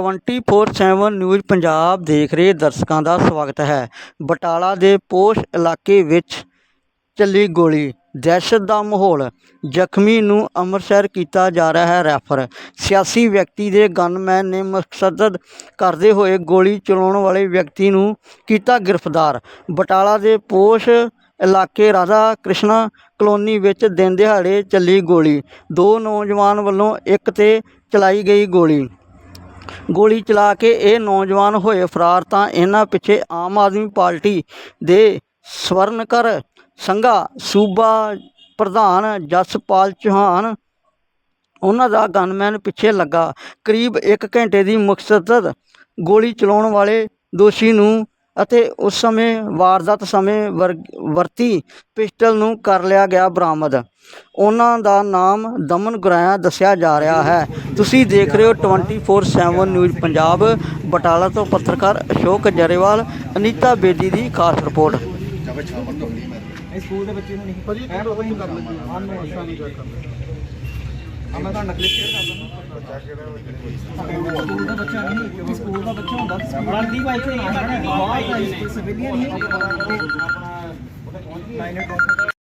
24/7 news Punjab ਦੇਖ ਰਹੇ ਦਰਸ਼ਕਾਂ ਦਾ ਸਵਾਗਤ ਹੈ। ਬਟਾਲਾ ਦੇ ਪੋਸ਼ ਇਲਾਕੇ ਵਿੱਚ ਚੱਲੀ ਗੋਲੀ, ਦਹਿਸ਼ਤ ਦਾ ਮਾਹੌਲ, ਜ਼ਖਮੀ ਨੂੰ ਅੰਮ੍ਰਿਤਸਰ ਕੀਤਾ ਜਾ ਰਿਹਾ ਹੈ ਰੈਫਰ। ਸਿਆਸੀ ਵਿਅਕਤੀ ਦੇ ਗਨਮੈਨ ਨੇ ਮਕਸਦ ਕਰਦੇ ਹੋਏ ਗੋਲੀ ਚਲਾਉਣ ਵਾਲੇ ਵਿਅਕਤੀ ਨੂੰ ਕੀਤਾ ਗ੍ਰਿਫਤਾਰ। ਬਟਾਲਾ ਦੇ ਪੋਸ਼ ਇਲਾਕੇ ਰਾਧਾ ਕ੍ਰਿਸ਼ਨਾ ਕਲੋਨੀ ਵਿੱਚ ਦਿਨ ਦਿਹਾੜੇ ਚੱਲੀ ਗੋਲੀ। ਦੋ ਨੌਜਵਾਨ ਵੱਲੋਂ ਇੱਕ ਤੇ ਚਲਾਈ ਗਈ ਗੋਲੀ। ਗੋਲੀ ਚਲਾ ਕੇ ਇਹ ਨੌਜਵਾਨ ਹੋਏ ਫਰਾਰ ਤਾਂ ਇਹਨਾਂ ਪਿੱਛੇ ਆਮ ਆਦਮੀ ਪਾਰਟੀ ਦੇ ਸਵਰਨਕਰ ਸੰਘਾ ਸੂਬਾ ਪ੍ਰਧਾਨ ਜਸਪਾਲ ਚੌਹਾਨ, ਉਹਨਾਂ ਦਾ ਗਨਮੈਨ ਪਿੱਛੇ ਲੱਗਾ। ਕਰੀਬ 1 ਘੰਟੇ ਦੀ ਮੁਕਸਦ ਗੋਲੀ ਚਲਾਉਣ ਵਾਲੇ ਦੋਸ਼ੀ ਨੂੰ ਅਤੇ ਉਸ ਸਮੇਂ ਵਾਰਦਾਤ ਸਮੇਂ ਵਰ- ਵਰਤੀ ਪਿਸਟਲ ਨੂੰ ਕਰ ਲਿਆ ਗਿਆ ਬਰਾਮਦ। ਉਹਨਾਂ ਦਾ ਨਾਮ ਦਮਨ ਗੁਰਾਇਆ ਦੱਸਿਆ ਜਾ ਰਿਹਾ ਹੈ। ਤੁਸੀਂ ਦੇਖ ਰਹੇ ਹੋ 24/7 ਨਿਊਜ਼ ਪੰਜਾਬ। ਬਟਾਲਾ ਤੋਂ ਪੱਤਰਕਾਰ ਅਸ਼ੋਕ ਜਰੇਵਾਲ ਅਨੀਤਾ ਬੇਦੀ ਦੀ ਖਾਸ ਰਿਪੋਰਟ। ਇਹ ਸਕੂਲ ਦੇ ਬੱਚੇ ਨੂੰ ਨਹੀਂ ਭਾਜੀ ਇੱਕ ਦੋ ਕਰ ਲੱਗੀ ਹਾਂ। ਨੂੰ ਅਸਾਂ ਨੂੰ ਚੈੱਕ ਕਰ ਆ ਮੈਂ ਤੁਹਾਨੂੰ ਕਲਿੱਕ ਸ਼ੇਅਰ ਕਰ ਦਿੰਦਾ ਸਕੂਲ ਦਾ ਬੱਚਾ ਨਹੀਂ ਕਿਉਂਕਿ ਸਕੂਲ ਦਾ ਬੱਚਾ ਹੁੰਦਾ ਤਾਂ ਸਕੂਲ ਦੀ ਤੇ ਆਣਾ ਹੈ ਬਾਹਰ ਸਿਵਿਲੀਅਨ ਹੀ ਆਪਣਾ ਲਾਈਨ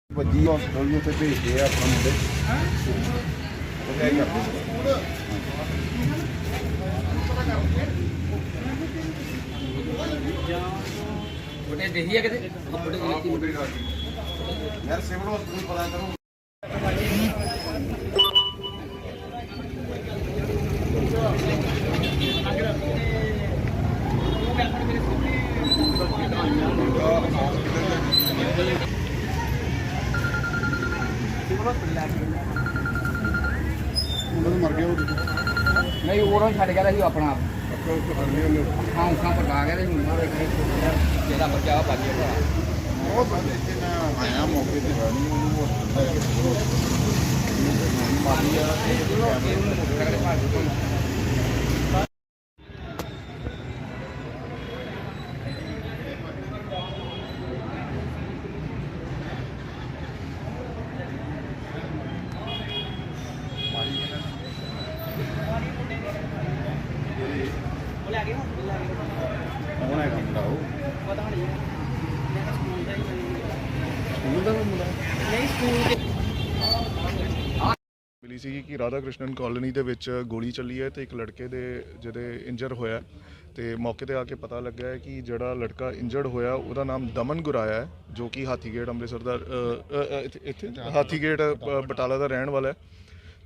ਵੱਜੀ ਹਸਪਤਾਲ ਨੂੰ ਉੱਥੇ ਭੇਜਦੇ ਆ ਆਪਣਾ ਮੁੰਡੇ। ਉਹ ਕਰਦੇ ਬਟੇ ਦੇਖੀਏ ਕਿਤੇ? ਯਾਰ ਸਿਵਲ ਹਸਪਤਾਲ ਪਤਾ ਕਰੋ। ਮਰ ਉਹ ਨਹੀਂ ਉਹਨਾਂ ਛੱਡ ਗਿਆ ਸੀ ਆਪਣਾ। ਉਹਨੇ ਖਾਂ ਖਾਂ ਪਕਾ ਗਿਆ ਤੇ ਹੁਣ ਮਾਰੇ ਕਰੇ ਜਿਹੜਾ ਬੱਚਾ ਭੱਜ ਗਿਆ ਉਹ ਬੰਦੇ ਮੈਂ ਆਇਆ ਮੌਕੇ ਤੇ ਹੈ ਨਹੀਂ ਉਹਨੂੰ ਹਸਪਤਾਲ ਮਾਰੀ ਆ ਕੌਣ ਹੈਗਾ ਮੁੰਡਾ ਉਹ ਸਕੂਲ ਦਾ ਮੁੰਡਾ ਮਿਲੀ ਸੀ ਕਿ ਰਾਧਾ ਕ੍ਰਿਸ਼ਨਨ ਕਾਲੋਨੀ ਦੇ ਵਿੱਚ ਗੋਲੀ ਚੱਲੀ ਹੈ ਤੇ ਇੱਕ ਲੜਕੇ ਦੇ ਜਿਹਦੇ ਇੰਜਰ ਹੋਇਆ ਤੇ ਮੌਕੇ ਤੇ ਆ ਕੇ ਪਤਾ ਲੱਗਾ ਹੈ ਕਿ ਜਿਹੜਾ ਲੜਕਾ ਇੰਜਰਡ ਹੋਇਆ ਉਹਦਾ ਨਾਮ ਦਮਨ ਗੁਰਾਇਆ ਹੈ ਜੋ ਕਿ ਹਾਥੀਗੇਟ ਅੰਮ੍ਰਿਤਸਰ ਦਾ ਇੱਥੇ- ਇੱਥੇ? ਹਾਥੀਗੇਟ ਅ, ਬਟਾਲਾ ਦਾ ਰਹਿਣ ਵਾਲਾ ਹੈ।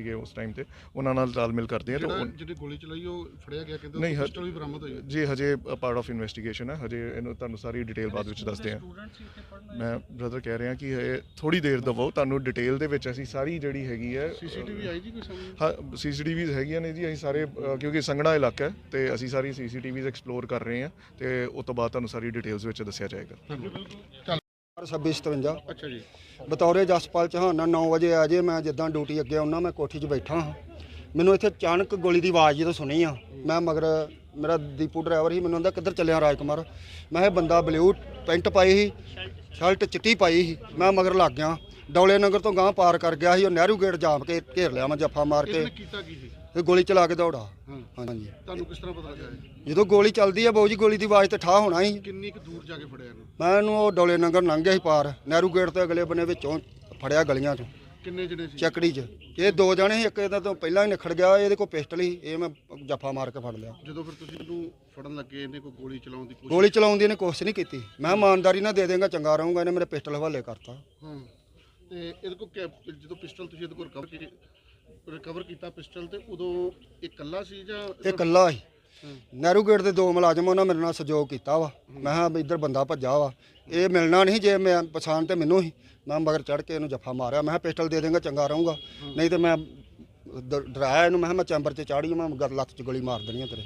ਸੀਗੇ ਉਸ ਟਾਈਮ ਤੇ ਉਹਨਾਂ ਨਾਲ ਤਾਲਮੇਲ ਕਰਦੇ ਹਾਂ ਤੇ ਜਿਹੜਾ ਉਹ- ਜਿਹੜੀ ਗੋਲੀ ਚਲਾਈ ਉਹ ਫੜਿਆ ਗਿਆ ਕਹਿੰਦੇ ਨਹੀਂ, ਉਹ ਹ- ਪਿਸਟਲ ਵੀ ਬਰਾਮਦ ਹੋਈ ਹੈ। ਜੀ ਹਜੇ ਪਾਰਟ ਆਫ ਇਨਵੈਸਟੀਗੇਸ਼ਨ ਹੈ ਹਜੇ ਇਹਨੂੰ ਤੁਹਾਨੂੰ ਸਾਰੀ ਡਿਟੇਲ ਬਾਅਦ ਵਿੱਚ ਦੱਸਦੇ ਹਾਂ ਮੈਂ ਬ੍ਰਦਰ ਕਹਿ ਰਿਹਾ ਕਿ ਇਹ ਥੋੜੀ ਦੇਰ ਦਵੋ ਤੁਹਾਨੂੰ ਡਿਟੇਲ ਦੇ ਵਿੱਚ ਅਸੀਂ ਸਾਰੀ ਜਿਹੜੀ ਹੈਗੀ ਹੈ ਸੀਸੀਟੀਵੀ ਆਈ ਜੀ ਕੋਈ ਸਾਹਮਣੇ? ਹਾਂ ਸੀਸੀਟੀਵੀਜ਼ ਹੈਗੀਆਂ ਨੇ ਜੀ ਅਸੀਂ ਸਾਰੇ ਅ, ਕਿਉਂਕਿ ਸੰਘਣਾ ਇਲਾਕਾ ਹੈ ਤੇ ਅਸੀਂ ਸਾਰੀ ਸੀਸੀਟੀਵੀਜ਼ ਐਕਸਪਲੋਰ ਕਰ ਰਹੇ ਹਾਂ ਤੇ ਉਸ ਤੋਂ ਬਾਅਦ ਤੁਹਾਨੂੰ ਸਾਰੀ ਡਿਟੇਲਸ ਵਿੱਚ ਦੱਸਿਆ ਜਾਏਗਾ। 2657 ਅੱਛਾ ਜੀ ਬਤੌਰੇ ਜਸਪਾਲ ਚੌਹਾਨ 9 ਵਜੇ ਆ ਜੇ ਮੈਂ ਜਿੱਦਾਂ ਡਿਊਟੀ ਅੱਗੇ ਆਉਣਾ ਮੈਂ ਕੋਠੀ 'ਚ ਬੈਠਾ ਹਾਂ ਮੈਨੂੰ ਇੱਥੇ ਅਚਾਨਕ ਗੋਲੀ ਦੀ ਆਵਾਜ਼ ਜਦੋਂ ਸੁਣੀ ਆ ਮੈਂ ਮਗਰ ਮੇਰਾ ਦੀਪੂ ਡਰਾਈਵਰ ਸੀ ਮੈਨੂੰ ਕਹਿੰਦਾ ਕਿੱਧਰ ਚੱਲਿਆ ਰਾਜਕੁਮਾਰ ਮੈਂ ਇਹ ਬੰਦਾ ਬਲੂ ਪੈਂਟ ਪਾਈ ਸੀ ਸ਼ਰਟ ਚਿੱਟੀ ਪਾਈ ਸੀ ਮੈਂ ਮਗਰ ਲੱਗ ਗਿਆ ਡੌਲੇ ਨਗਰ ਤੋਂ ਗਾਂ ਪਾਰ ਕਰ ਗਿਆ ਸੀ ਉਹ ਨਹਿਰੂ ਗੇਟ ਜਾਮ ਕੇ ਘੇਰ ਲਿਆ ਮੈਂ ਜੱਫਾ ਮਾਰ ਕੇ ਕੀਤਾ ਕੀ ਸੀ ਤੇ ਗੋਲੀ ਚਲਾ ਕੇ ਦੌੜਾ। ਹਾਂ। ਹਾਂਜੀ। ਤੁਹਾਨੂੰ ਕਿਸ ਤਰ੍ਹਾਂ ਪਤਾ ਲੱਗਾ ਇਹ? ਜਦੋਂ ਗੋਲੀ ਚੱਲਦੀ ਆ ਬਾਊ ਜੀ ਗੋਲੀ ਦੀ ਆਵਾਜ਼ ਤੇ ਠਾ ਹੋਣਾ ਸੀ ਕਿੰਨੀ ਕੁ ਦੂਰ ਜਾ ਕੇ ਫੜਿਆ ਇਹਨੂੰ? ਮੈਂ ਇਹਨੂੰ ਉਹ ਡੌਲੇ ਨਗਰ ਲੰਘ ਗਿਆ ਸੀ ਪਾਰ। ਨਹਿਰੂ ਗੇਟ ਤੇ ਅਗਲੇ ਬੰਨੇ ਵਿੱਚੋਂ ਫੜਿਆ ਗਲੀਆਂ 'ਚੋਂ। ਕਿੰਨੇ ਜਣੇ ਸੀ? ਚੱਕੜੀ 'ਚ। ਇਹ ਦੋ ਜਣੇ ਸੀ ਇੱਕ ਇਹਦਾ ਤੋਂ ਪਹਿਲਾਂ ਹੀ ਨਿਖੜ ਗਿਆ ਇਹਦੇ ਕੋਲ ਪਿਸਟਲ ਸੀ ਇਹ ਮੈਂ ਜੱਫਾ ਮਾਰ ਕੇ ਫੜ ਲਿਆ। ਜਦੋਂ ਫਿਰ ਤੁਸੀਂ ਇਹਨੂੰ ਫੜਨ ਲੱਗੇ ਇਹਨੇ ਕੋਈ ਗੋਲੀ ਚਲਾਉਣ ਦੀ ਕੋਸ਼ਿਸ਼ ਗੋਲੀ ਚਲਾਉਣ ਦੀ ਇਹਨੇ ਕੋਸ਼ਿਸ਼ ਨਹੀਂ ਕੀਤੀ। ਮੈਂ ਇਮਾਨਦਾਰੀ ਨਾਲ ਦੇ ਦੇਂਗਾ ਚੰਗਾ ਰਹੂੰਗਾ ਇਹਨੇ ਮੇਰੇ ਪਿਸਟਲ ਹਵਾਲੇ ਕਰਤਾ। ਹਾਂ। ਤੇ ਇਹਦੇ ਕੋਲ ਕੈਪ- ਜਦੋਂ ਪਿਸਟਲ ਤੁਸੀਂ ਇਹਦੇ ਕੋਲ ਰਿਕਵਰ ਕੀਤੀ ਰਿਕਵਰ ਕੀਤਾ ਪਿਸਟਲ ਤੇ ਉਦੋਂ ਇਹ ਇਕੱਲਾ ਸੀ ਜਾਂ ਇਹ ਇਕੱਲਾ ਸੀ। ਨਹਿਰੂ ਗੇਟ ਦੇ ਦੋ ਮੁਲਾਜ਼ਮ ਉਹਨਾਂ ਮੇਰੇ ਨਾਲ ਸਹਿਯੋਗ ਕੀਤਾ ਵਾ। ਮੈਂ ਕਿਹਾ ਵੀ ਇੱਧਰ ਬੰਦਾ ਭੱਜਾ ਵਾ। ਇਹ ਮਿਲਣਾ ਨਹੀਂ ਜੇ ਮੈਂ ਪਛਾਣ ਤੇ ਮੈਨੂੰ ਹੀ ਮੈਂ ਮਗਰ ਚੜ ਕੇ ਇਹਨੂੰ ਜੱਫਾ ਮਾਰਿਆ। ਮੈਂ ਕਿਹਾ ਪਿਸਟਲ ਦੇ ਦੇਂਗਾ ਚੰਗਾ ਰਹੂੰਗਾ। ਨਹੀਂ ਤੇ ਮੈਂ ਡ- ਡਰਾਇਆ ਇਹਨੂੰ। ਮੈਂ ਕਿਹਾ ਮੈਂ ਚੈਂਬਰ 'ਚ ਚਾੜੀ ਮੈਂ ਗਰ ਲੱਤ 'ਚ ਗੋਲੀ ਮਾਰ ਦੇਣੀ ਆ ਤੇਰੇ।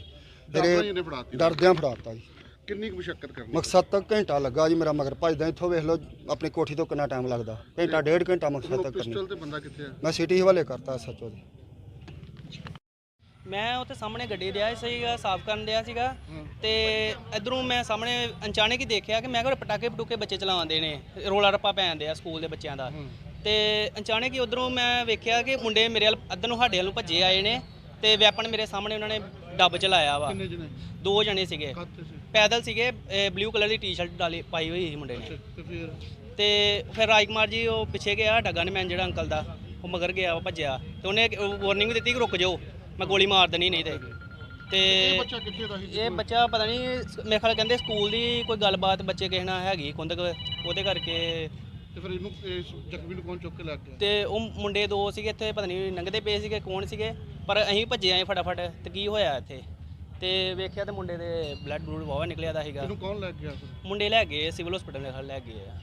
ਡਰਦਾ ਹੀ ਇਹਨੇ ਫੜਾਤੀ। ਡਰਦਿਆਂ ਫੜਾਤਾ ਜੀ। ਕਿੰਨੀ ਕੁ ਮੁਸ਼ਕਲ ਕਰਨੀ ਮਕਸਦ ਤੱਕ ਘੰਟਾ ਲੱਗਾ ਜੀ ਮੇਰਾ ਮਗਰ ਭੱਜਦਾ ਇੱਥੋਂ ਵੇਖ ਲਓ ਆਪਣੀ ਕੋਠੀ ਤੋਂ ਕਿੰਨਾ ਟਾਈਮ ਲੱਗਦਾ। ਘੰਟਾ ਡੇਢ ਘੰਟਾ ਮਕਸਦ ਤੱਕ ਕਰਨੀ। ਪਿਸਟਲ ਤੇ ਬੰਦਾ ਕਿੱਥੇ ਆ? ਮੈਂ ਸਿਟੀ ਹਵਾਲੇ ਕਰਤਾ ਸੱਚੋ ਦੇ। ਮੈਂ ਉੱਥੇ ਸਾਹਮਣੇ ਗੱਡੀ ਰਿਹਾ ਸੀਗਾ ਸਾਫ਼ ਕਰਨ ਰਿਹਾ ਸੀਗਾ। ਤੇ ਇਧਰੋਂ ਮੈਂ ਸਾਹਮਣੇ ਅਚਾਨਕ ਹੀ ਦੇਖਿਆ ਕਿ ਮੈਂ ਕਿਹਾ ਪਟਾਕੇ ਪਟੂਕੇ ਬੱਚੇ ਚਲਾਉਂਦੇ ਨੇ ਰੋਲਾ ਰੱਪਾ ਪੈਂਦੇ ਆ ਸਕੂਲ ਦੇ ਬੱਚਿਆਂ ਦਾ। ਤੇ ਅਚਾਨਕ ਹੀ ਉਧਰੋਂ ਮੈਂ ਵੇਖਿਆ ਕਿ ਮੁੰਡੇ ਮੇਰੇ ਵੱਲ ਅੱਧ ਨੂੰ ਸਾਡੇ ਵੱਲੋਂ ਭੱਜੇ ਆਏ ਨੇ। ਤੇ ਵੈਪਨ ਮੇਰੇ ਸਾਹਮਣੇ ਉਹਨਾਂ ਨੇ ਡੱਬ ਚਲਾਇਆ ਵਾ। ਕਿੰਨੇ ਜਣੇ? ਦੋ ਜਣੇ ਸੀਗੇ। ਪੈਦਲ ਸੀਗੇ ਬਲੂ ਕਲਰ ਦੀ ਟੀ-ਸ਼ਰਟ ਡਾਲੀ ਪਾਈ ਹੋਈ ਸੀ ਮੁੰਡੇ ਨੇ। ਤੇ ਫਿਰ? ਤੇ ਫਿਰ ਰਾਜਕੁਮਾਰ ਜੀ ਉਹ ਪਿੱਛੇ ਗਿਆ ਡੱਗਾ ਨੇ ਮੈਨ ਜਿਹੜਾ ਅੰਕਲ ਦਾ ਉਹ ਮਗਰ ਗਿਆ ਉਹ ਭੱਜਿਆ। ਤੇ ਉਹਨੇ ਵਾਰਨਿੰਗ ਦਿੱਤੀ ਕਿ ਰੁਕ ਜਾਓ ਮੈਂ ਗੋਲੀ ਮਾਰ ਦੇਣੀ ਨਹੀਂ ਤੇ। ਇਹ ਤੇ ਬੱਚਾ ਕਿੱਥੇ ਦਾ ਸੀ ਇਹ ਬੱਚਾ ਪਤਾ ਨਹੀਂ ਮੇਰੇ ਖਿਆਲ ਕਹਿੰਦੇ ਸਕੂਲ ਦੀ ਕੋਈ ਗੱਲਬਾਤ ਬੱਚੇ ਕਿਸੇ ਨਾਲ ਹੈਗੀ ਕੁੰਦਕ ਉਹਦੇ ਕਰਕੇ। ਤੇ ਫਿਰ ਇਹਨੂੰ ਇਸ ਜ਼ਖਮੀ ਨੂੰ ਕੌਣ ਚੁੱਕ ਕੇ ਲੈ ਗਿਆ? ਤੇ ਉਹ ਮੁੰਡੇ ਦੋ ਸੀਗੇ ਇੱਥੇ ਪਤਾ ਨਹੀਂ ਲੰਘਦੇ ਪਏ ਸੀਗੇ ਕੌਣ ਸੀਗੇ ਪਰ ਅਸੀਂ ਭੱਜੇ ਆਏ ਫਟਾਫਟ ਤੇ ਕੀ ਹੋਇਆ ਇੱਥੇ? ਤੇ ਵੇਖਿਆ ਤੇ ਮੁੰਡੇ ਦੇ ਬਲੱਡ ਬਲੂਡ ਵਾਵਾ ਨਿਕਲਿਆ ਦਾ ਸੀਗਾ। ਇਹਨੂੰ ਕੌਣ ਲੈ ਗਿਆ ਫਿਰ? ਮੁੰਡੇ ਲੈ ਗਏ ਸਿਵਲ ਹਸਪੀਟਲ ਖਲ ਲੈ ਗਏ ਆ।